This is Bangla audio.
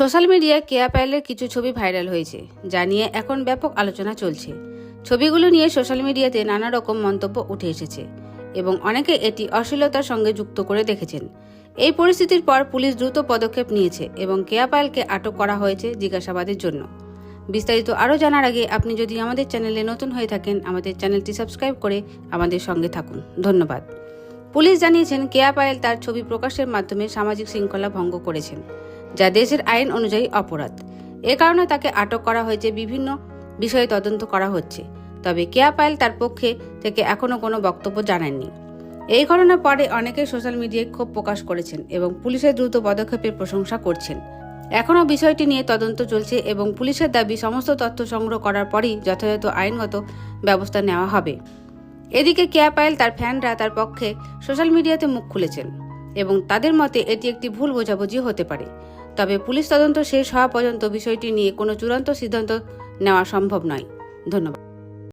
সোশ্যাল মিডিয়ায় কেয়া পায়েলের কিছু ছবি ভাইরাল হয়েছে, যা নিয়ে এখন ব্যাপক আলোচনা চলছে। ছবিগুলো নিয়ে সোশ্যাল মিডিয়াতে নানা রকম মন্তব্য উঠে এসেছে এবং অনেকে এটি অশ্লীলতার সঙ্গে যুক্ত করে দেখেছেন। এই পরিস্থিতির পর পুলিশ দ্রুত পদক্ষেপ নিয়েছে এবং কেয়া পায়েলকে আটক করা হয়েছে জিজ্ঞাসাবাদের জন্য। বিস্তারিত আরও জানার আগে আপনি যদি আমাদের চ্যানেলে নতুন হয়ে থাকেন, আমাদের চ্যানেলটি সাবস্ক্রাইব করে আমাদের সঙ্গে থাকুন। ধন্যবাদ। পুলিশ জানিয়েছেন, কেয়া পায়েল তার ছবি প্রকাশের মাধ্যমে সামাজিক শৃঙ্খলা ভঙ্গ করেছেন। যা দেশের আইন অনুযায়ী অপরাধ। এ কারণে তাকে আটক করা হয়েছে, বিভিন্ন বিষয়ে তদন্ত করা হচ্ছে। তবে কেয়া পায়েল তার পক্ষে থেকে এখনও কোনো বক্তব্য জানাননি। এই ঘটনার পরে অনেকেই সোশ্যাল মিডিয়ায় ক্ষোভ প্রকাশ করেছেন এবং পুলিশের দ্রুত পদক্ষেপের প্রশংসা করছেন। এখনও বিষয়টি নিয়ে তদন্ত চলছে এবং পুলিশের দাবি, সমস্ত তথ্য সংগ্রহ করার পরই যথাযথ আইনগত ব্যবস্থা নেওয়া হবে। এদিকে কেয়া পায়েল তার ফ্যানরা তার পক্ষে সোশ্যাল মিডিয়াতে মুখ খুলেছেন। এবং তাদের মতে এটি একটি ভুল বোঝাবুঝি হতে পারে। তবে পুলিশ তদন্ত শেষ হওয়া পর্যন্ত বিষয়টি নিয়ে কোনো চূড়ান্ত সিদ্ধান্ত নেওয়া সম্ভব নয়। ধন্যবাদ।